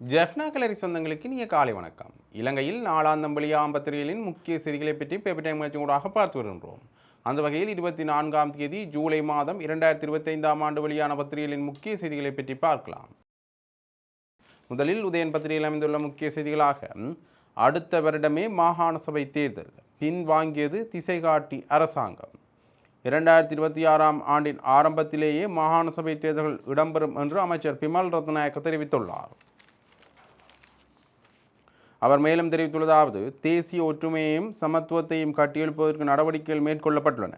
ஜெஃப்னா கலரி சொந்தங்களுக்கு நீங்கள் காலை வணக்கம். இலங்கையில் நாளாந்தம்பளி ஆம்பத்திரியலின் முக்கிய செய்திகளை பற்றி பேப்பர் டைம் ஊடாக பார்த்து வருகின்றோம். அந்த வகையில் இருபத்தி நான்காம் தேதி ஜூலை மாதம் இரண்டாயிரத்தி இருபத்தைந்தாம் ஆண்டு வெளியான பத்திரிகைகளின் முக்கிய செய்திகளை பற்றி பார்க்கலாம். முதலில் உதயன் பத்திரிகையில் அமைந்துள்ள முக்கிய செய்திகளாக அடுத்த வருடமே மாகாண சபை தேர்தல் பின்வாங்கியது திசை காட்டி அரசாங்கம். இரண்டாயிரத்தி இருபத்தி ஆறாம் ஆண்டின் ஆரம்பத்திலேயே மாகாண சபை தேர்தல்கள் இடம்பெறும் என்று அமைச்சர் பிமல் ரத்நாயக்க தெரிவித்துள்ளார். அவர் மேலும் தெரிவித்துள்ளதாவது தேசிய ஒற்றுமையையும் சமத்துவத்தையும் கட்டியெழுப்பதற்கு நடவடிக்கைகள் மேற்கொள்ளப்பட்டுள்ளன.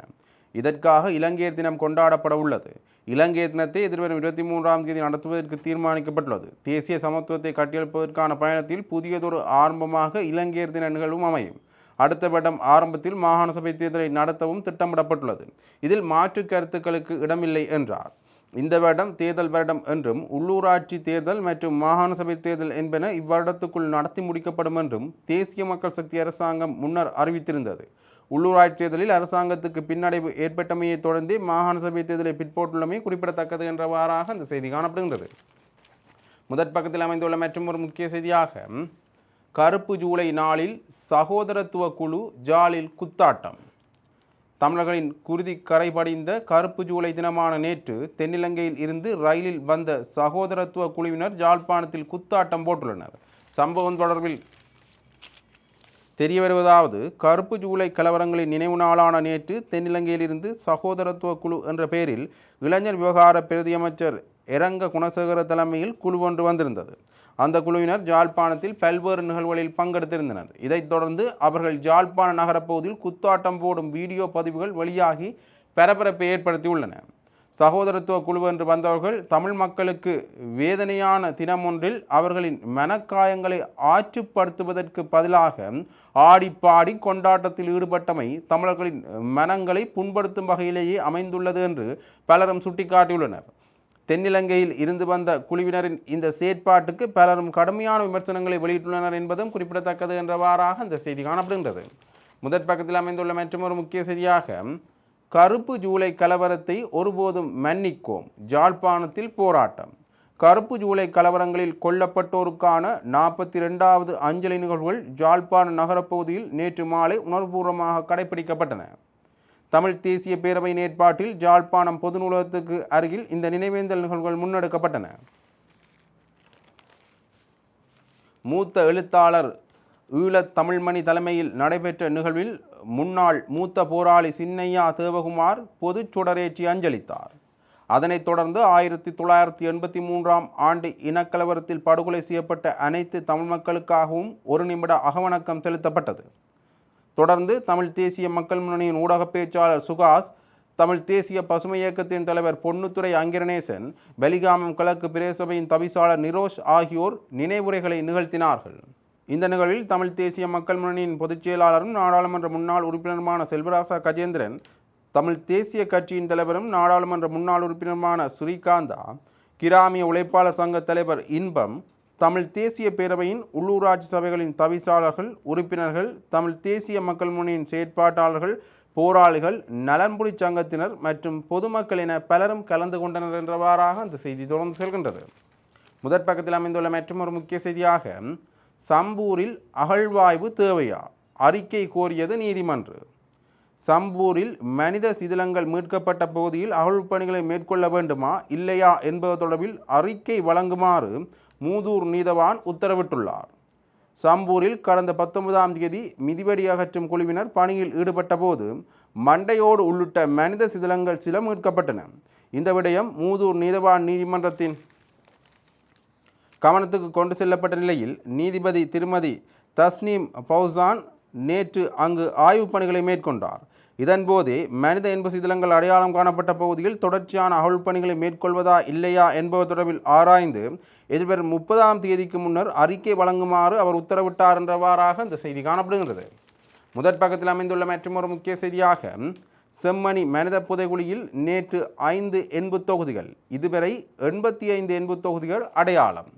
இதற்காக இலங்கையர் தினம் கொண்டாடப்பட உள்ளது. இலங்கையர் தினத்தை எதிர்வரும் இருபத்தி மூன்றாம் தேதி நடத்துவதற்கு தீர்மானிக்கப்பட்டுள்ளது. தேசிய சமத்துவத்தை கட்டியெழுப்பதற்கான பயணத்தில் புதியதொரு ஆரம்பமாக இலங்கையர் தின நிகழ்வும் அமையும். அடுத்த வருடம் ஆரம்பத்தில் மாகாண சபை தேர்தலை நடத்தவும் திட்டமிடப்பட்டுள்ளது. இதில் மாற்று கருத்துக்களுக்கு இடமில்லை என்றார். இந்த வருடம் தேர்தல் வருடம் என்றும் உள்ளூராட்சி தேர்தல் மற்றும் மாகாண சபை தேர்தல் என்பன இவ்வருடத்துக்குள் நடத்தி முடிக்கப்படும் என்றும் தேசிய மக்கள் சக்தி அரசாங்கம் முன்னர் அறிவித்திருந்தது. உள்ளூராட்சி தேர்தலில் அரசாங்கத்துக்கு பின்னடைவு ஏற்பட்டமையை தொடர்ந்து மாகாண சபை தேர்தலை பிற்போட்டுள்ளமை குறிப்பிடத்தக்கது என்றவாறாக அந்த செய்தி காணப்படுகின்றது. முதற் பக்கத்தில் அமைந்துள்ள மற்றும் ஒரு முக்கிய செய்தியாக கருப்பு ஜூலை நாளில் சகோதரத்துவ குழு ஜாலில் குத்தாட்டம். தமிழர்களின் குருதி கரைபடிந்த கருப்பு ஜூலை தினமான நேற்று தென்னிலங்கையில் இருந்து ரயிலில் வந்த சகோதரத்துவ குழுவினர் ஜாழ்ப்பாணத்தில் குத்தாட்டம் போட்டுள்ளனர். சம்பவம் தொடர்பில் தெரிய வருவதாவது கருப்பு ஜூலை கலவரங்களின் நினைவு நாளான நேற்று தென்னிலங்கையிலிருந்து சகோதரத்துவ குழு என்ற பெயரில் இளைஞர் விவகார பிரதியமைச்சர் இரங்க குணசேகர தலைமையில் குழு ஒன்று வந்திருந்தது. அந்த குழுவினர் ஜாழ்ப்பாணத்தில் பல்வேறு நிகழ்வுகளில் பங்கெடுத்திருந்தனர். இதைத் தொடர்ந்து அவர்கள் ஜாழ்ப்பாண நகரப்பகுதியில் குத்தாட்டம் போடும் வீடியோ பதிவுகள் வெளியாகி பரபரப்பை ஏற்படுத்தியுள்ளன. சகோதரத்துவ குழு என்று வந்தவர்கள் தமிழ் மக்களுக்கு வேதனையான தினம் ஒன்றில் அவர்களின் மனக்காயங்களை ஆற்றுப்படுத்துவதற்கு பதிலாக ஆடி பாடி கொண்டாட்டத்தில் ஈடுபட்டமை தமிழர்களின் மனங்களை புண்படுத்தும் வகையிலேயே அமைந்துள்ளது என்று பலரும் சுட்டிக்காட்டியுள்ளனர். தென்னிலங்கையில் இருந்து வந்த குழுவினரின் இந்த செயற்பாட்டுக்கு பலரும் கடுமையான விமர்சனங்களை வெளியிட்டுள்ளனர் என்பதும் குறிப்பிடத்தக்கது என்றவாறாக இந்த செய்தி காணப்படுகின்றது. முதற் பக்கத்தில் அமைந்துள்ள மற்றொரு முக்கிய செய்தியாக கருப்பு ஜூலை கலவரத்தை ஒருபோதும் மன்னிக்கோம் ஜாழ்ப்பாணத்தில் போராட்டம். கருப்பு ஜூலை கலவரங்களில் கொல்லப்பட்டோருக்கான நாற்பத்தி ரெண்டாவது அஞ்சலி நிகழ்வுகள் ஜாழ்ப்பாண நகரப்பகுதியில் நேற்று மாலை உணர்வுபூர்வமாக கடைபிடிக்கப்பட்டன தமிழ் தேசிய பேரவை ஏற்பாட்டில் ஜாழ்ப்பாணம் பொது நூலகத்துக்கு அருகில் இந்த நினைவேந்தல் நிகழ்வுகள் முன்னெடுக்கப்பட்டன. மூத்த எழுத்தாளர் ஈழத் தமிழ்மணி தலைமையில் நடைபெற்ற நிகழ்வில் முன்னாள் மூத்த போராளி சின்னையா தேவகுமார் பொதுச் சுடரேற்றி அஞ்சலித்தார். அதனைத் தொடர்ந்து ஆயிரத்தி தொள்ளாயிரத்தி எண்பத்தி மூன்றாம் ஆண்டு இனக்கலவரத்தில் படுகொலை செய்யப்பட்ட அனைத்து தமிழ் மக்களுக்காகவும் ஒரு நிமிட அகவணக்கம் செலுத்தப்பட்டது. தொடர்ந்து தமிழ் தேசிய மக்கள் முன்னணியின் ஊடக பேச்சாளர் சுகாஸ் தமிழ் தேசிய பசுமை இயக்கத்தின் தலைவர் பொன்னுத்துறை அங்கிரணேசன் பெலிகாமம் கிழக்கு பிரேசபையின் தவிசாளர் நிரோஷ் ஆகியோர் நினைவுரைகளை நிகழ்த்தினார்கள். இந்த நிகழ்வில் தமிழ் தேசிய மக்கள் முன்னணியின் பொதுச் செயலாளரும் நாடாளுமன்ற முன்னாள் உறுப்பினருமான செல்வராசா கஜேந்திரன் தமிழ் தேசிய கட்சியின் தலைவரும் நாடாளுமன்ற முன்னாள் உறுப்பினருமான ஸ்ரீகாந்தா கிராமிய உழைப்பாளர் சங்க தலைவர் இன்பம் தமிழ் தேசிய பேரவையின் உள்ளூராட்சி சபைகளின் தவிசாளர்கள் உறுப்பினர்கள் தமிழ் தேசிய மக்கள் முன்னணியின் செயற்பாட்டாளர்கள் போராளிகள் நலன்புரி சங்கத்தினர் மற்றும் பொதுமக்கள் என பலரும் கலந்து கொண்டனர் என்றவாறாக அந்த செய்தி தொடர்ந்து செல்கின்றது. முதற் பக்கத்தில் அமைந்துள்ள மற்றும் ஒரு முக்கிய செய்தியாக சம்பூரில் அகழ்வாய்வு தேவையா? அறிக்கை கோரியது நீதிமன்று. சம்பூரில் மனித சிதிலங்கள் மீட்கப்பட்ட பகுதியில் அகழ்வு பணிகளை மேற்கொள்ள வேண்டுமா? இல்லையா? என்பது தொடர்பில் அறிக்கை வழங்குமாறு மூதூர் நீதவான் உத்தரவிட்டுள்ளார். சம்பூரில் கடந்த பத்தொன்பதாம் தேதி மிதிவடி அகற்றும் குழுவினர் பணியில் ஈடுபட்ட போது மண்டையோடு உள்ளிட்ட மனித சிதிலங்கள் சில மீட்கப்பட்டன. இந்த விடயம் மூதூர் நீதவான் நீதிமன்றத்தின் கவனத்துக்கு கொண்டு செல்லப்பட்ட நிலையில் நீதிபதி திருமதி தஸ்னீம் பௌசான் நேற்று அங்கு ஆய்வுப் பணிகளை மேற்கொண்டார். இதன்போதே மனித இன்ப சிதிலங்கள் அடையாளம் காணப்பட்ட பகுதியில் தொடர்ச்சியான அகழ்வு பணிகளை மேற்கொள்வதா இல்லையா என்பது தொடர்பில் ஆராய்ந்து எதிர்வரும் முப்பதாம் தேதிக்கு முன்னர் அறிக்கை வழங்குமாறு அவர் உத்தரவிட்டார் என்றவாறாக இந்த செய்தி காணப்படுகின்றது. முதற் பக்கத்தில் அமைந்துள்ள மற்றொரு முக்கிய செய்தியாக செம்மணி மனித புதைகுழியில் நேற்று ஐந்து எண்பு தொகுதிகள் இதுவரை எண்பத்தி ஐந்து எண்பு தொகுதிகள் அடையாளம்.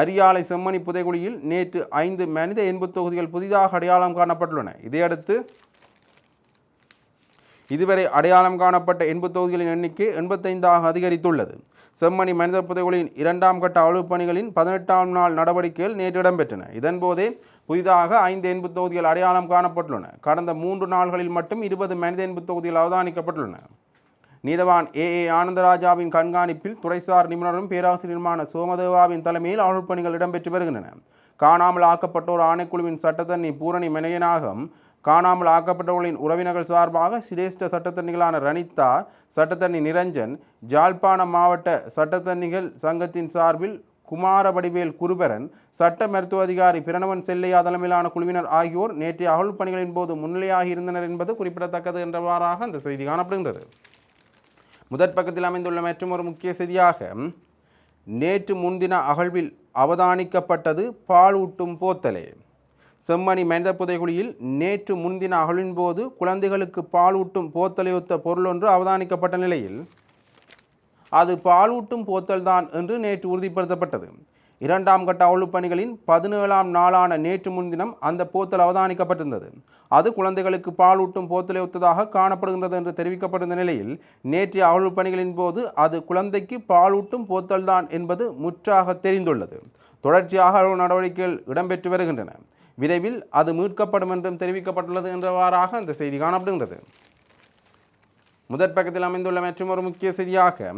அரியாலை செம்மணி புதைகுழியில் நேற்று ஐந்து மனித எண்பு தொகுதிகள் புதிதாக அடையாளம் காணப்பட்டுள்ளன. இதையடுத்து இதுவரை அடையாளம் காணப்பட்ட எண்பு தொகுதிகளின் எண்ணிக்கை எண்பத்தைந்தாக அதிகரித்துள்ளது. செம்மணி மனித புதைகுழியின் இரண்டாம் கட்ட அலுவல் பணிகளின் பதினெட்டாம் நாள் நடவடிக்கைகள் நேற்று இடம்பெற்றன. இதன்போதே புதிதாக ஐந்து எண்பு தொகுதிகள் அடையாளம் காணப்பட்டுள்ளன. கடந்த மூன்று நாள்களில் மட்டும் இருபது மனித எண்பு தொகுதிகள் அவதானிக்கப்பட்டுள்ளன. நீதவான் ஏ. ஏ. ஆனந்தராஜாவின் கண்காணிப்பில் துறைசார் நிபுணரும் பேராசிரியருமான சோமதேவாவின் தலைமையில் அலுவல் பணிகள் இடம்பெற்று வருகின்றன. காணாமல் ஆக்கப்பட்டோர் ஆணைக்குழுவின் சட்டத்தண்ணி பூரணி மெனையனாகம் காணாமல் ஆக்கப்பட்டவர்களின் உறவினர்கள் சார்பாக சிரேஷ்ட சட்டத்தண்ணிகளான ரணிதா சட்டத்தண்ணி நிரஞ்சன் ஜாழ்ப்பாணம் மாவட்ட சட்டத்தண்ணிகள் சங்கத்தின் சார்பில் குமார வடிவேல் குருபரன் சட்ட மருத்துவ அதிகாரி பிரணவன் செல்லையா தலைமையிலான குழுவினர் ஆகியோர் நேற்றைய அகல் பணிகளின் போது முன்னிலையாக இருந்தனர் என்பது குறிப்பிடத்தக்கது என்றவாறாக அந்த செய்தி காணப்படுகின்றது. முதற் பக்கத்தில் அமைந்துள்ள மற்றொரு முக்கிய செய்தியாக நேற்று முன்தின அகழ்வில் அவதானிக்கப்பட்டது பாலூட்டும் போத்தலே. செம்மணி மனித புதைகுழியில் நேற்று முன்தின அகழின் போது குழந்தைகளுக்கு பாலூட்டும் போத்தலையொத்த பொருளொன்று அவதானிக்கப்பட்ட நிலையில் அது பாலூட்டும் போத்தல்தான் என்று நேற்று உறுதிப்படுத்தப்பட்டது. இரண்டாம் கட்ட அகழ்வுப் பணிகளின் பதினேழாம் நாளான நேற்று முன்தினம் அந்த போத்தல் அவதானிக்கப்பட்டிருந்தது. அது குழந்தைகளுக்கு பாலூட்டும் போத்தலை ஒத்ததாக காணப்படுகின்றது என்று தெரிவிக்கப்பட்டிருந்த நிலையில் நேற்றைய அகழ்வுப் பணிகளின் போது அது குழந்தைக்கு பாலூட்டும் போத்தல்தான் என்பது முற்றாக தெரிந்துள்ளது. தொடர்ச்சியாக அகழ்வு நடவடிக்கைகள் இடம்பெற்று வருகின்றன. விரைவில் அது மீட்கப்படும் என்றும் தெரிவிக்கப்பட்டுள்ளது என்றவாறாக அந்த செய்தி காணப்படுகின்றது. முதற் பக்கத்தில் அமைந்துள்ள மற்றொரு முக்கிய செய்தியாக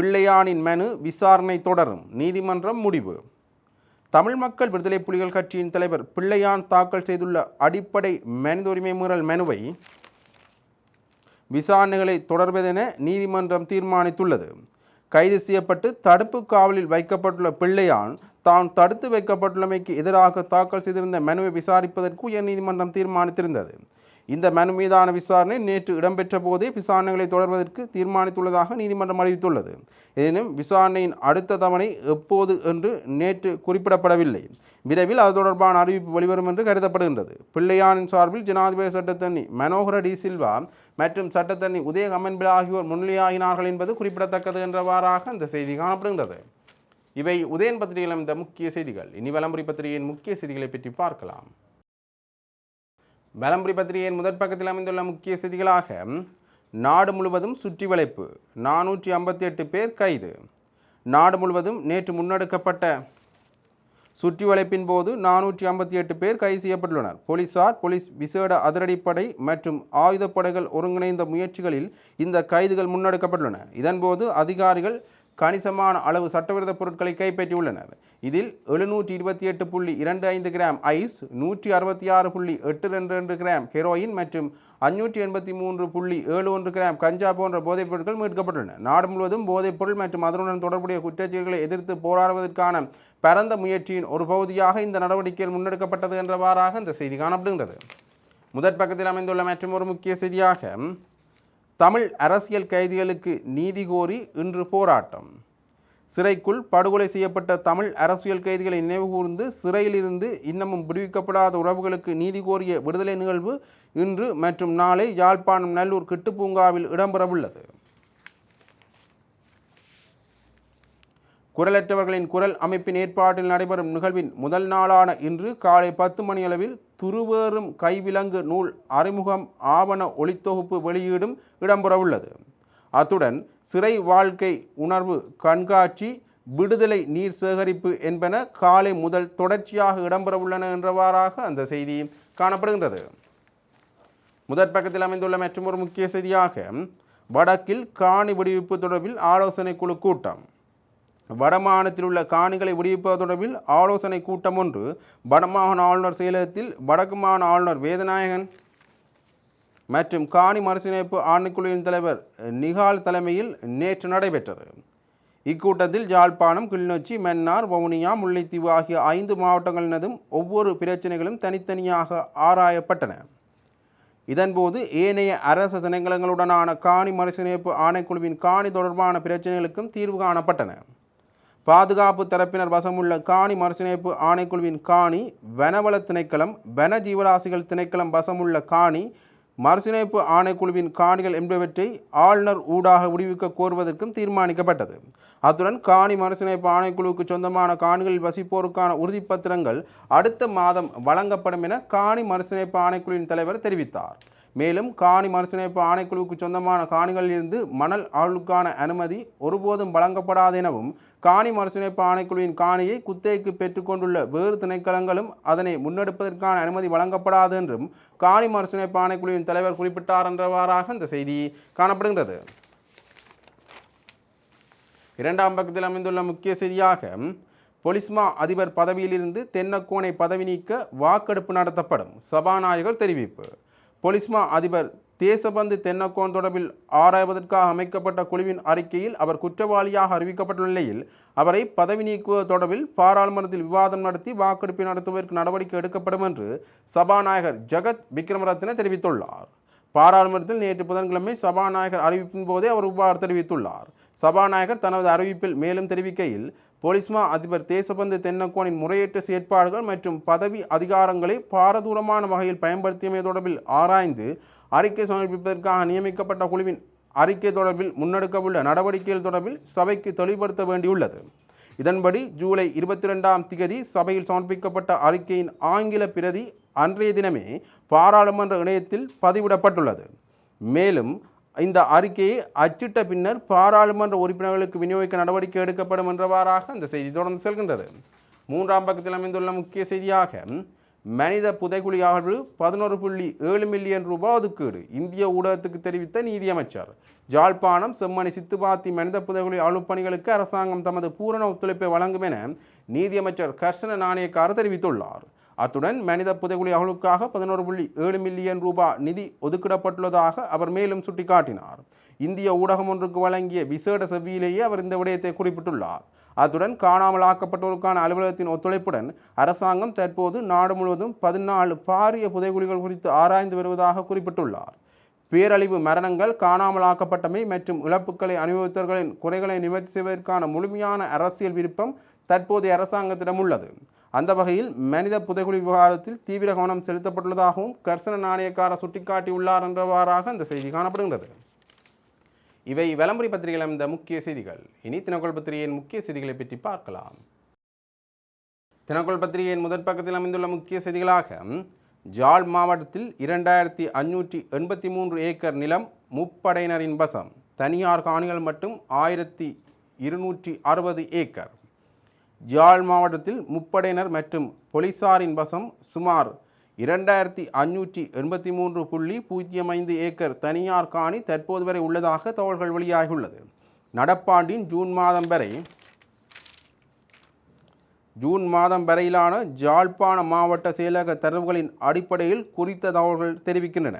பிள்ளையானின் மனு விசாரணை தொடரும். நீதிமன்றம் முடிவு. தமிழ் மக்கள் விடுதலை புலிகள் கட்சியின் தலைவர் பிள்ளையான் தாக்கல் செய்துள்ள அடிப்படை மனித உரிமை மீறல் மனுவை விசாரணைகளை தொடர்வதென நீதிமன்றம் தீர்மானித்துள்ளது. கைது செய்யப்பட்டு தடுப்பு காவலில் வைக்கப்பட்டுள்ள பிள்ளையான் தான் தடுத்து வைக்கப்பட்டுள்ளமைக்கு எதிராக தாக்கல் செய்திருந்த மனுவை விசாரிப்பதற்கு உயர்நீதிமன்றம் தீர்மானித்திருந்தது. இந்த மனு மீதான விசாரணை நேற்று இடம்பெற்ற போதே விசாரணைகளை தொடர்வதற்கு தீர்மானித்துள்ளதாக நீதிமன்றம் அறிவித்துள்ளது. எனினும் விசாரணையின் அடுத்த தவணை எப்போது என்று நேற்று குறிப்பிடப்படவில்லை. விரைவில் அது தொடர்பான அறிவிப்பு வெளிவரும் என்று கருதப்படுகின்றது. பிள்ளையானின் சார்பில் ஜனாதிபதி சட்டத்தண்ணி மனோகர டி சில்வா மற்றும் சட்டத்தண்ணி உதய கமன்பில் ஆகியோர் முன்னிலையாகினார்கள் என்பது குறிப்பிடத்தக்கது என்றவாறாக இந்த செய்தி காணப்படுகின்றது. இவை உதயன் பத்திரிகையில் இந்த முக்கிய செய்திகள். இனி வலம்புரி பத்திரிகையின் முக்கிய செய்திகளை பற்றி பார்க்கலாம். வலம்புரி பத்திரிகையின் முதற் பக்கத்தில் அமைந்துள்ள முக்கிய செய்திகளாக நாடு முழுவதும் சுற்றி வளைப்பு நானூற்றி ஐம்பத்தி எட்டு பேர் கைது. நாடு முழுவதும் நேற்று முன்னெடுக்கப்பட்ட சுற்றி வளைப்பின் போது நானூற்றி ஐம்பத்தி எட்டு பேர் கைது செய்யப்பட்டுள்ளனர். போலீசார் போலீஸ் விசேட அதிரடிப்படை மற்றும் ஆயுதப்படைகள் ஒருங்கிணைந்த முயற்சிகளில் இந்த கைதுகள் முன்னெடுக்கப்பட்டுள்ளன. இதன்போது அதிகாரிகள் கணிசமான அளவு சட்டவிரோத பொருட்களை கைப்பற்றியுள்ளனர். இதில் எழுநூற்றி இருபத்தி எட்டு புள்ளி இரண்டு ஐந்து கிராம் ஐஸ் நூற்றி அறுபத்தி ஆறு புள்ளி எட்டு ரெண்டு ரெண்டு கிராம் ஹெரோயின் மற்றும் அஞ்சூற்றி எண்பத்தி மூன்று புள்ளி ஏழு ஒன்று கிராம் கஞ்சா போன்ற போதைப் பொருட்கள் மீட்கப்பட்டுள்ளன. நாடு முழுவதும் போதைப் பொருள் மற்றும் அதனுடன் தொடர்புடைய குற்றச்செயல்களை எதிர்த்து போராடுவதற்கான பரந்த முயற்சியின் ஒரு பகுதியாக இந்த நடவடிக்கைகள் முன்னெடுக்கப்பட்டது என்றவாறாக இந்த செய்தி காணப்படுகின்றது. முதற் பக்கத்தில் அமைந்துள்ள மற்றும் ஒரு முக்கிய செய்தியாக தமிழ் அரசியல் கைதிகளுக்கு நீதி கோரி இன்று போராட்டம். சிறைக்குள் படுகொலை செய்யப்பட்ட தமிழ் அரசியல் கைதிகளை நினைவுகூர்ந்து சிறையிலிருந்து இன்னமும் விடுவிக்கப்படாத உறவுகளுக்கு நீதி கோரிய விடுதலை நிகழ்வு இன்று மற்றும் நாளை யாழ்ப்பாணம் நல்லூர் கிட்டுப்பூங்காவில் இடம்பெறவுள்ளது. குரலற்றவர்களின் குரல் அமைப்பின் ஏற்பாட்டில் நடைபெறும் நிகழ்வின் முதல் நாளான இன்று காலை பத்து மணியளவில் துருவேறும் கைவிலங்கு நூல் அறிமுகம் ஆவண ஒளித்தொகுப்பு வெளியீடும் இடம்பெறவுள்ளது. அத்துடன் சிறை வாழ்க்கை உணர்வு கண்காட்சி விடுதலை நீர் சேகரிப்பு என்பன காலை முதல் தொடர்ச்சியாக இடம்பெறவுள்ளன என்றவாறாக அந்த செய்தி காணப்படுகின்றது. முதற் பக்கத்தில் அமைந்துள்ள மற்றொரு முக்கிய செய்தியாக வடக்கில் காணி விடுவிப்பு தொடர்பில் ஆலோசனை குழு கூட்டம். வடமாநிலத்தில் உள்ள காணிகளை விடுவிப்பது தொடர்பில் ஆலோசனை கூட்டம் ஒன்று. வடமாகாண ஆளுநர் செயலகத்தில் வடக்கு மாகாண ஆளுநர் வேதநாயகன் மற்றும் காணி மறுசீரமைப்பு ஆணைக்குழுவின் தலைவர் நிகால் தலைமையில் நேற்று நடைபெற்றது. இக்கூட்டத்தில் யாழ்ப்பாணம் கிளிநொச்சி மன்னார் வவுனியா முல்லைத்தீவு ஆகிய ஐந்து மாவட்டங்களினதும் ஒவ்வொரு பிரச்சனைகளும் தனித்தனியாக ஆராயப்பட்டன. இதன்போது ஏனைய அரச திணைக்களங்களுடனான காணி மறுசீரமைப்பு ஆணைக்குழுவின் காணி தொடர்பான பிரச்சனைகளுக்கும் தீர்வு காணப்பட்டன. பாதுகாப்பு தரப்பினர் வசமுள்ள காணி மறுசீரமைப்பு ஆணைக்குழுவின் காணி வனவள திணைக்களம் வன ஜீவராசிகள் திணைக்களம் வசமுள்ள காணி மறுசீரமைப்பு ஆணைக்குழுவின் காணிகள் என்பவற்றை ஆளுநர் ஊடாக விடுவிக்க கோருவதற்கும் தீர்மானிக்கப்பட்டது. அத்துடன் காணி மறுசீரமைப்பு ஆணைக்குழுவுக்கு சொந்தமான காணிகளில் வசிப்போருக்கான உறுதிப்பத்திரங்கள் அடுத்த மாதம் வழங்கப்படும் என காணி மறுசீரமைப்பு ஆணைக்குழுவின் தலைவர் தெரிவித்தார். மேலும் காணி மறுசீரமைப்பு ஆணைக்குழுவுக்கு சொந்தமான காணிகளில் இருந்து மணல் ஆளுக்கான அனுமதி ஒருபோதும் வழங்கப்படாது எனவும் காணி மறுசீரமைப்பு ஆணைக்குழுவின் காணியை குத்தகைக்கு பெற்றுக்கொண்டுள்ள வேறு திணைக்களங்களும் அதனை முன்னெடுப்பதற்கான அனுமதி வழங்கப்படாது என்றும் காணி மறுசீரமைப்பு ஆணைக்குழுவின் தலைவர் குறிப்பிட்டார் என்றவாறாக இந்த செய்தி காணப்படுகின்றது. இரண்டாம் பக்கத்தில் அமைந்துள்ள முக்கிய செய்தியாக பொலிஸ்மா அதிபர் பதவியிலிருந்து தென்னக்கோனை பதவி நீக்க வாக்கெடுப்பு நடத்தப்படும் சபாநாயகர் தெரிவிப்பு. பொலிஸ்மா அதிபர் தேசபந்து தென்னக்கோன் தொடர்பில் ஆராய்வதற்காக அமைக்கப்பட்ட குழுவின் அறிக்கையில் அவர் குற்றவாளியாக அறிவிக்கப்பட்டுள்ள நிலையில் அவரை பதவி நீக்குவது தொடர்பில் பாராளுமன்றத்தில் விவாதம் நடத்தி வாக்கெடுப்பை நடத்துவதற்கு நடவடிக்கை எடுக்கப்படும் என்று சபாநாயகர் ஜெகத் விக்ரமரத்ன தெரிவித்துள்ளார். பாராளுமன்றத்தில் நேற்று புதன்கிழமை சபாநாயகர் அறிவிப்பின் போதே அவர் இவ்வாறு தெரிவித்துள்ளார். சபாநாயகர் தனது அறிவிப்பில் மேலும் தெரிவிக்கையில் பொலிஸ்மா அதிபர் தேசபந்து தென்னக்கோனின் முறையற்ற செயற்பாடுகள் மற்றும் பதவி அதிகாரங்களை பாரதூரமான வகையில் பயன்படுத்தியமை தொடர்பில் ஆராய்ந்து அறிக்கை சமர்ப்பிப்பதற்காக நியமிக்கப்பட்ட குழுவின் அறிக்கை தொடர்பில் முன்னெடுக்கவுள்ள நடவடிக்கைகள் தொடர்பில் சபைக்கு தெளிவுபடுத்த வேண்டியுள்ளது. இதன்படி ஜூலை இருபத்தி ரெண்டாம் திகதி சபையில் சமர்ப்பிக்கப்பட்ட அறிக்கையின் ஆங்கில பிரதி அன்றைய தினமே பாராளுமன்ற இணையத்தில் பதிவிடப்பட்டுள்ளது. மேலும் இந்த அறிக்கையை அச்சிட்ட பின்னர் பாராளுமன்ற உறுப்பினர்களுக்கு விநியோகிக்க நடவடிக்கை எடுக்கப்படும் என்றவாறாக இந்த செய்தி தொடர்ந்து செல்கின்றது. மூன்றாம் பக்கத்தில் அமைந்துள்ள முக்கிய செய்தியாக மனித புதைகுழி அகழ்வு பதினோரு புள்ளி ஏழு மில்லியன் ரூபாய் ஒதுக்கீடு. இந்திய ஊடகத்துக்கு தெரிவித்த நீதியமைச்சர். ஜாழ்ப்பாணம் செம்மணி சித்துபாத்தி மனித புதைகுழி அகழ்வு பணிகளுக்கு அரசாங்கம் தமது பூரண ஒத்துழைப்பை வழங்கும் என நீதியமைச்சர் கர்ஷன நாணயக்காரர் தெரிவித்துள்ளார். அத்துடன் மனித புதைகுழி அகழ்வுக்காக பதினோரு புள்ளி ஏழு மில்லியன் ரூபாய் நிதி ஒதுக்கிடப்பட்டுள்ளதாக அவர் மேலும் சுட்டிக்காட்டினார். இந்திய ஊடகம் ஒன்றுக்கு வழங்கிய விசேட செவ்வியிலேயே அவர் இந்த விடயத்தை குறிப்பிட்டுள்ளார். அத்துடன் காணாமல் ஆக்கப்பட்டோருக்கான அலுவலகத்தின் ஒத்துழைப்புடன் அரசாங்கம் தற்போது நாடு முழுவதும் பதினாலு பாரிய புதைகுழிகள் குறித்து ஆராய்ந்து வருவதாக குறிப்பிட்டுள்ளார். பேரழிவு மரணங்கள் காணாமல் ஆக்கப்பட்டமை மற்றும் இழப்புகளை அனுபவித்தவர்களின் குறைகளை நிவர்த்தி செய்வதற்கான முழுமையான அரசியல் விருப்பம் தற்போதைய அரசாங்கத்திடம் உள்ளது. அந்த வகையில் மனித புதைகுழி விவகாரத்தில் தீவிர கவனம் செலுத்தப்பட்டுள்ளதாகவும் கர்சன நாணயக்காரர் சுட்டிக்காட்டியுள்ளார் என்றவாறாக இந்த செய்தி காணப்படுகின்றது. இவை விளம்பரி பத்திரிகையில் அமைந்த முக்கிய செய்திகள். இனி தினக்கோள் பத்திரிகையின் முக்கிய செய்திகளை பற்றி பார்க்கலாம். தினக்கோள் பத்திரிகையின் முதற் பக்கத்தில் அமைந்துள்ள முக்கிய செய்திகளாக ஜாழ் மாவட்டத்தில் இரண்டாயிரத்தி அஞ்சூற்றி எண்பத்தி மூன்று ஏக்கர் நிலம் முப்படையினரின் வசம். தனியார் காணிகள் மட்டும் ஆயிரத்தி இருநூற்றி அறுபது ஏக்கர். ஜாழ் மாவட்டத்தில் முப்படையினர் மற்றும் போலீசாரின் வசம் சுமார் இரண்டாயிரத்தி அஞ்சூற்றி எண்பத்தி மூன்று புள்ளி பூஜ்ஜியம் ஐந்து ஏக்கர் தனியார் காணி தற்போது வரை உள்ளதாக தகவல்கள் வெளியாகியுள்ளது. நடப்பாண்டின் ஜூன் மாதம் வரை ஜூன் மாதம் வரையிலான ஜாழ்ப்பாண மாவட்ட செயலக தரவுகளின் அடிப்படையில் குறித்த தகவல்கள் தெரிவிக்கின்றன.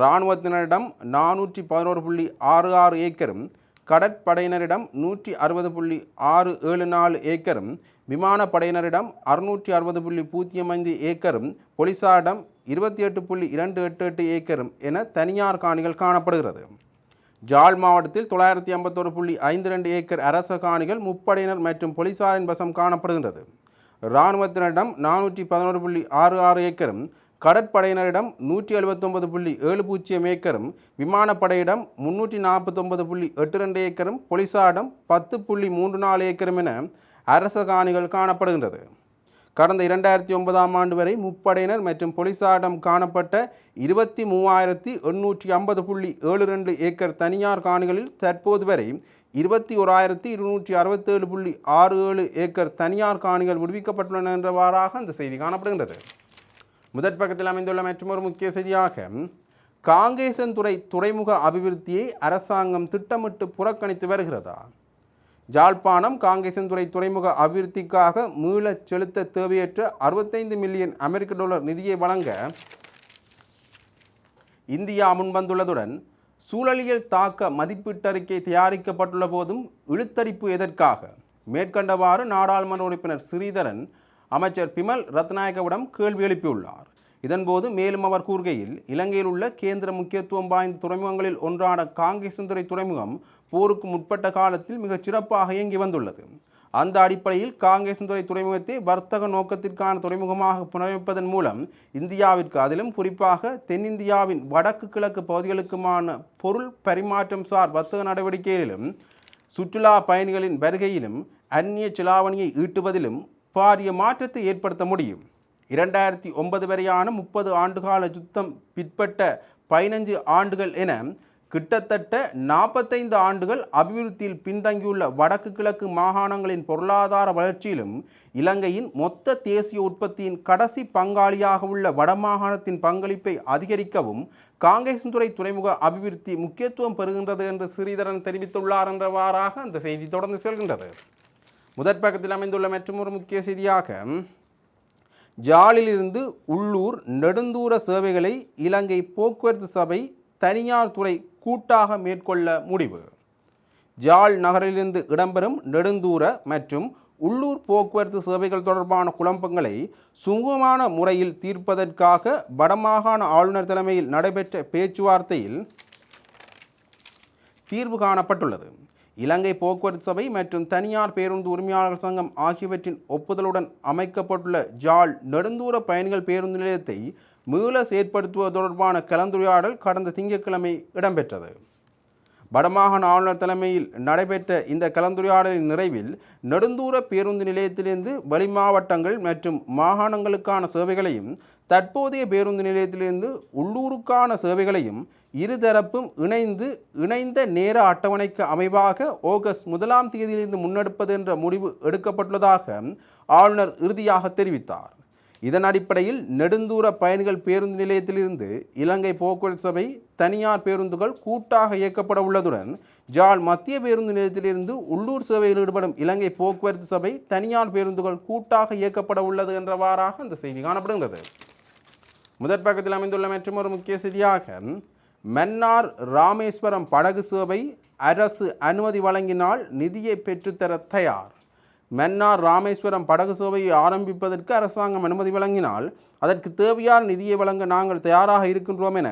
இராணுவத்தினரிடம் நானூற்றி பதினோரு புள்ளி ஆறு ஆறு ஏக்கரும் கடற்படையினரிடம் நூற்றி அறுபது புள்ளி ஆறு ஏழு நாலு ஏக்கரும் விமானப்படையினரிடம் அறுநூற்றி அறுபது புள்ளி பூஜ்ஜியம் ஐந்து ஏக்கரும் போலீசாரிடம் இருபத்தி எட்டு புள்ளி இரண்டு எட்டு எட்டு ஏக்கரும் என தனியார் காணிகள் காணப்படுகிறது. ஜாழ் மாவட்டத்தில் தொள்ளாயிரத்தி ஐம்பத்தோரு புள்ளி ஐந்து ரெண்டு ஏக்கர் அரச காணிகள் முப்படையினர் மற்றும் போலீசாரின் வசம் காணப்படுகின்றது. இராணுவத்தினரிடம் நானூற்றி பதினோரு புள்ளி ஆறு ஆறு ஏக்கரும் கடற்படையினரிடம் நூற்றி எழுபத்தொன்பது புள்ளி ஏழு பூஜ்ஜியம் ஏக்கரும் விமானப்படையிடம் முன்னூற்றி நாற்பத்தொன்பது புள்ளி எட்டு ரெண்டு ஏக்கரும் போலீசாரிடம் பத்து புள்ளி மூன்று நாலு ஏக்கரும் என அரச காணிகள் காணப்படுகின்றது. கடந்த இரண்டாயிரத்தி ஒன்பதாம் ஆண்டு வரை முப்படையினர் மற்றும் போலீசாரிடம் காணப்பட்ட இருபத்தி மூவாயிரத்தி எண்ணூற்றி ஐம்பது புள்ளி ஏழு ரெண்டு ஏக்கர் தனியார் காணிகளில் தற்போது வரை இருபத்தி ஓராயிரத்தி இருநூற்றி அறுபத்தேழு புள்ளி ஆறு ஏழு ஏக்கர் தனியார் காணிகள் விடுவிக்கப்பட்டுள்ளன என்றவாறாக அந்த செய்தி காணப்படுகின்றது. முதற் பக்கத்தில் அமைந்துள்ள மற்றொரு முக்கிய செய்தியாக காங்கேசன்துறை துறைமுக அபிவிருத்தியை அரசாங்கம் திட்டமிட்டு புறக்கணித்து வருகிறதா? ஜாழ்ப்பாணம் காங்கேசன்துறை துறைமுக அபிவிருத்திக்காக மீளச் செலுத்த தேவையற்ற அறுபத்தைந்து மில்லியன் அமெரிக்க டாலர் நிதியை வழங்க இந்தியா முன்வந்துள்ளதுடன் சூழலியல் தாக்க மதிப்பீட்டறிக்கை தயாரிக்கப்பட்டுள்ள போதும் இழுத்தடிப்பு எதற்காக? மேற்கண்டவாறு நாடாளுமன்ற உறுப்பினர் ஸ்ரீதரன் அமைச்சர் பிமல் ரத்நாயகவிடம் கேள்வி எழுப்பியுள்ளார். இதன்போது மேலும் அவர் கூறுகையில் இலங்கையில் உள்ள கேந்திர முக்கியத்துவம் வாய்ந்த துறைமுகங்களில் ஒன்றான காங்கேசன்துறை துறைமுகம் போருக்கு முற்பட்ட காலத்தில் மிகச் சிறப்பாக இயங்கி வந்துள்ளது. அந்த அடிப்படையில் காங்கேசன்துறை துறைமுகத்தை வர்த்தக நோக்கத்திற்கான துறைமுகமாக புனரமைப்பதன் மூலம் இந்தியாவிற்கு அதிலும் குறிப்பாக தென்னிந்தியாவின் வடக்கு கிழக்கு பகுதிகளுக்குமான பொருள் பரிமாற்றம் சார் வர்த்தக நடவடிக்கைகளிலும் சுற்றுலா பயணிகளின் வருகையிலும் அந்நிய செலாவணியை ஈட்டுவதிலும் பாரிய மாற்றத்தை ஏற்படுத்த முடியும். இரண்டாயிரத்தி ஒன்பது வரையான முப்பது ஆண்டுகால யுத்தம் பிற்பட்ட பதினஞ்சு ஆண்டுகள் என கிட்டத்தட்ட நாற்பத்தைந்து ஆண்டுகள் அபிவிருத்தியில் பின்தங்கியுள்ள வடக்கு கிழக்கு மாகாணங்களின் பொருளாதார வளர்ச்சியிலும் இலங்கையின் மொத்த தேசிய உற்பத்தியின் கடைசி பங்காளியாக உள்ள வடமாகாணத்தின் பங்களிப்பை அதிகரிக்கவும் காங்கேசன்துறை துறைமுக அபிவிருத்தி முக்கியத்துவம் பெறுகின்றது என்று ஸ்ரீதரன் தெரிவித்துள்ளார் என்றவாறாக அந்த செய்தி தொடர்ந்து செல்கின்றது. முதற் பக்கத்தில் அமைந்துள்ள மற்றொரு முக்கிய செய்தியாக ஜாலிலிருந்து உள்ளூர் நெடுந்தூர சேவைகளை இலங்கை போக்குவரத்து சபை தனியார் துறை கூட்டாக மேற்கொள்ள முடிவு. ஜாழ் நகரிலிருந்து இடம்பெறும் நெடுந்தூர மற்றும் உள்ளூர் போக்குவரத்து சேவைகள் தொடர்பான குழப்பங்களை சுமூகமான முறையில் தீர்ப்பதற்காக வடமாகாண ஆளுநர் தலைமையில் நடைபெற்ற பேச்சுவார்த்தையில் தீர்வு காணப்பட்டுள்ளது. இலங்கை போக்குவரத்து சபை மற்றும் தனியார் பேருந்து உரிமையாளர் சங்கம் ஆகியவற்றின் ஒப்புதலுடன் அமைக்கப்பட்டுள்ள ஜாழ் நெடுந்தூர பயணிகள் பேருந்து நிலையத்தை மீள செயற்படுத்துவது தொடர்பான கலந்துரையாடல் கடந்த திங்கட்கிழமை இடம்பெற்றது. வடமாகாண ஆளுநர் தலைமையில் நடைபெற்ற இந்த கலந்துரையாடலின் நிறைவில் நெடுந்தூர பேருந்து நிலையத்திலிருந்து வெளிமாவட்டங்கள் மற்றும் மாகாணங்களுக்கான சேவைகளையும் தற்போதைய பேருந்து நிலையத்திலிருந்து உள்ளூருக்கான சேவைகளையும் இருதரப்பும் இணைந்து இணைந்த நேர அட்டவணைக்கு அமைவாக ஆகஸ்ட் முதலாம் தேதியிலிருந்து முன்னெடுப்பது என்ற முடிவு எடுக்கப்பட்டுள்ளதாக ஆளுநர் இறுதியாக தெரிவித்தார். இதன் அடிப்படையில் நெடுந்தூர பயணிகள் பேருந்து நிலையத்திலிருந்து இலங்கை போக்குவரத்து சபை தனியார் பேருந்துகள் கூட்டாக இயக்கப்பட உள்ளதுடன் ஜாழ் மத்திய பேருந்து நிலையத்திலிருந்து உள்ளூர் சேவையில் ஈடுபடும் இலங்கை போக்குவரத்து சபை தனியார் பேருந்துகள் கூட்டாக இயக்கப்பட உள்ளது என்றவாறாக இந்த செய்தி காணப்படுகிறது முதற் பக்கத்தில் அமைந்துள்ள மற்றொரு முக்கிய செய்தியாக மன்னார் ராமேஸ்வரம் படகு சேவை அரசு அனுமதி வழங்கினால் நிதியை பெற்றுத்தர தயார். மன்னார் ராமேஸ்வரம் படகு சேவையை ஆரம்பிப்பதற்கு அரசாங்கம் அனுமதி வழங்கினால் அதற்கு தேவையான நிதியை வழங்க நாங்கள் தயாராக இருக்கின்றோம் என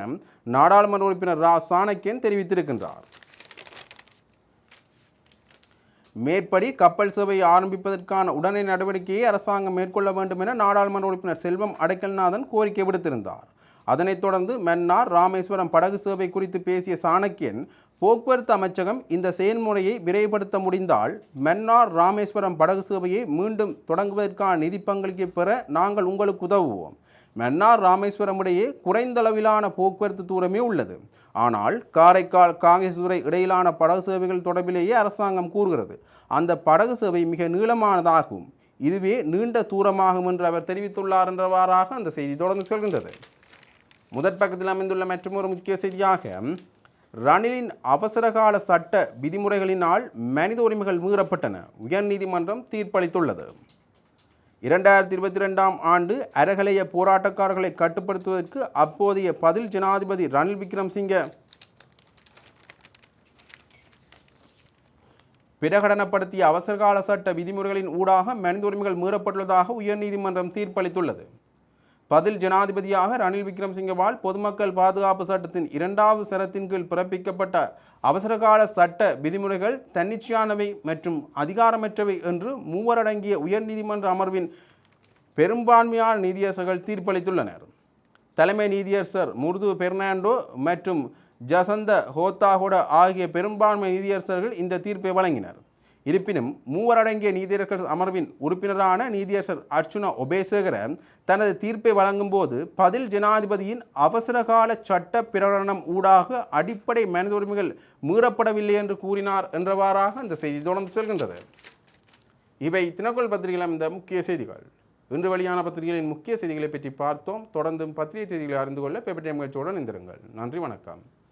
நாடாளுமன்ற உறுப்பினர் ரா. சாணக்கியன் தெரிவித்திருக்கின்றார். மேற்படி கப்பல் சேவையை ஆரம்பிப்பதற்கான உடனடி நடவடிக்கையை அரசாங்கம் மேற்கொள்ள வேண்டும் என நாடாளுமன்ற உறுப்பினர் செல்வம் அடைக்கல்நாதன் கோரிக்கை விடுத்திருந்தார். அதனைத் தொடர்ந்து மன்னார் ராமேஸ்வரம் படகு சேவை குறித்து பேசிய சாணக்கியன் போக்குவரத்து அமைச்சகம் இந்த செயல்முறையை விரைவுபடுத்த முடிந்தால் மன்னார் ராமேஸ்வரம் படகு சேவையை மீண்டும் தொடங்குவதற்கான நிதி பங்களிப்பை பெற நாங்கள் உங்களுக்கு உதவுவோம். மன்னார் ராமேஸ்வரம் இடையே குறைந்த அளவிலான போக்குவரத்து தூரமே உள்ளது. ஆனால் காரைக்கால் காங்கேசுரை இடையிலான படகு சேவைகள் தொடர்பிலேயே அரசாங்கம் கூறுகிறது. அந்த படகு சேவை மிக நீளமானதாகும். இதுவே நீண்ட தூரமாகும் என்று அவர் தெரிவித்துள்ளார் என்றவாறாக அந்த செய்தி தொடர்ந்து சொல்கின்றது. முதற் பக்கத்தில் அமைந்துள்ள மற்றொரு முக்கிய செய்தியாக ரணிலின் அவசரகால சட்ட விதிமுறைகளினால் மனித உரிமைகள் மீறப்பட்டன. உயர்நீதிமன்றம் தீர்ப்பளித்துள்ளது. இரண்டாயிரத்தி இருபத்தி ரெண்டாம் ஆண்டு அரகலைய போராட்டக்காரர்களை கட்டுப்படுத்துவதற்கு அப்போதைய பதில் ஜனாதிபதி ரணில் விக்ரம்சிங்க. பிரகடனப்படுத்திய அவசரகால சட்ட விதிமுறைகளின் ஊடாக மனித உரிமைகள் மீறப்பட்டுள்ளதாக உயர்நீதிமன்றம் தீர்ப்பளித்துள்ளது. பதில் ஜனாதிபதியாக ரணில் விக்ரம்சிங்கவால் பொதுமக்கள் பாதுகாப்பு சட்டத்தின் இரண்டாவது சரத்தின் கீழ் பிறப்பிக்கப்பட்ட அவசரகால சட்ட விதிமுறைகள் தன்னிச்சையானவை மற்றும் அதிகாரமற்றவை என்று மூவரடங்கிய உயர்நீதிமன்ற அமர்வின் பெரும்பான்மையான நீதியரசர்கள் தீர்ப்பளித்துள்ளனர். தலைமை நீதியரசர் முருது பெர்னாண்டோ மற்றும் ஜசந்த ஹோத்தாகோட ஆகிய பெரும்பான்மை நீதியரசர்கள் இந்த தீர்ப்பை வழங்கினர். இருப்பினும் மூவரடங்கிய நீதியரசர் அமர்வின் உறுப்பினரான நீதியரசர் அர்ச்சுனா ஒபேசேகர தனது தீர்ப்பை வழங்கும்போது பதில் ஜனாதிபதியின் அவசரகால சட்ட பிரகடனம் ஊடாக அடிப்படை மனித உரிமைகள் மீறப்படவில்லை என்று கூறினார் என்றவாறாக அந்த செய்தி தொடர்ந்து செல்கின்றது. இவை தினக்குள் பத்திரிகையில் இந்த முக்கிய செய்திகள். இன்று வெளியான பத்திரிகைகளின் முக்கிய செய்திகளை பற்றி பார்த்தோம். தொடர்ந்தும் பத்திரிகை செய்திகளை அறிந்து கொள்ள பேப்பர் டைம் நிகழ்ச்சியுடன் இருந்திருங்கள் நன்றி வணக்கம்.